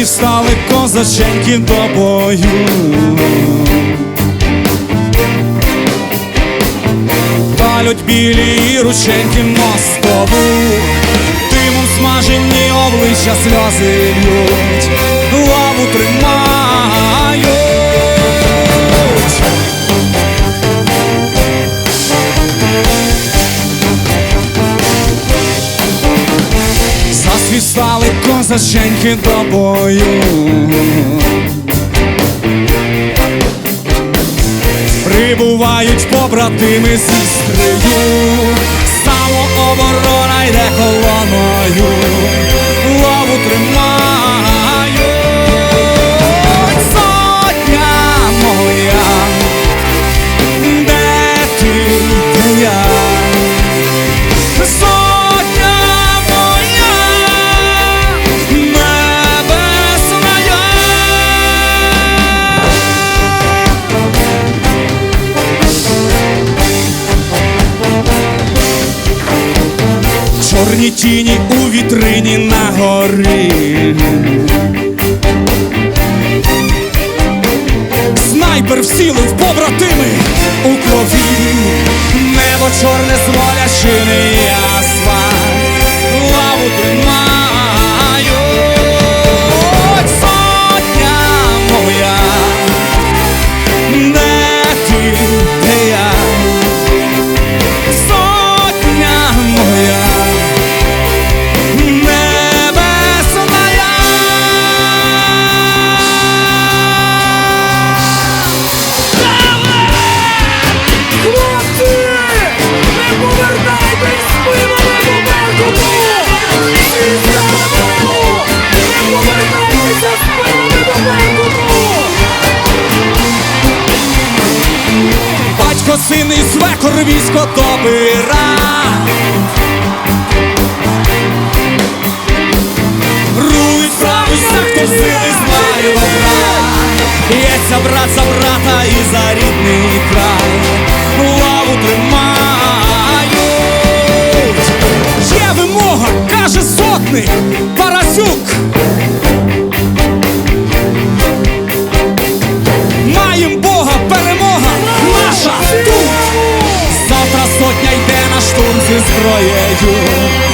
Засвістали козаченьки до бою. Палють білі рученьки мостову, димом смажені обличчя сльози лють, лаву тримають. Засвістали козаченьки до бою. Прибувають побратими зі стрию, самооборона йде колоною, лову тримають, Чорні тіні у вітрині на горі. Снайпер всілив побратими у крові, небо чорне зволящиний Батько син і свекор військо добира. Рують правися, хто сили знає добра. Б'ється брат за брата і за рідний край. Лаву тримають. Є вимога, каже сотник Парасюк. Йде на штурм зі зброєю.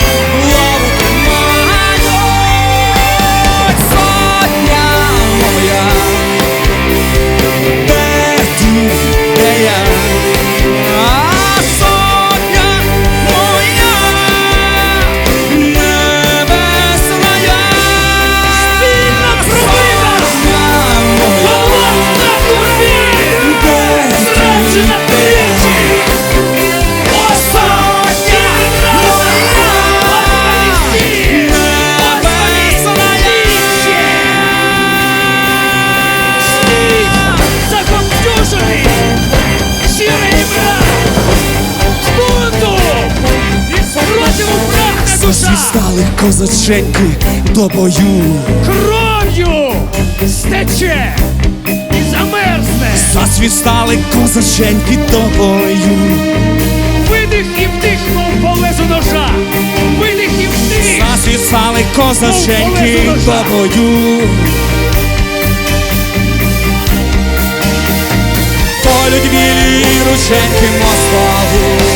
Засвістали козаченьки до бою. Кров'ю стече і замерзне! Засвістали козаченьки до бою. Видих і вдих, мов по лезу ножа! Видих і вдих! Засвістали козаченьки до бою. Полють білі рученьки мостову.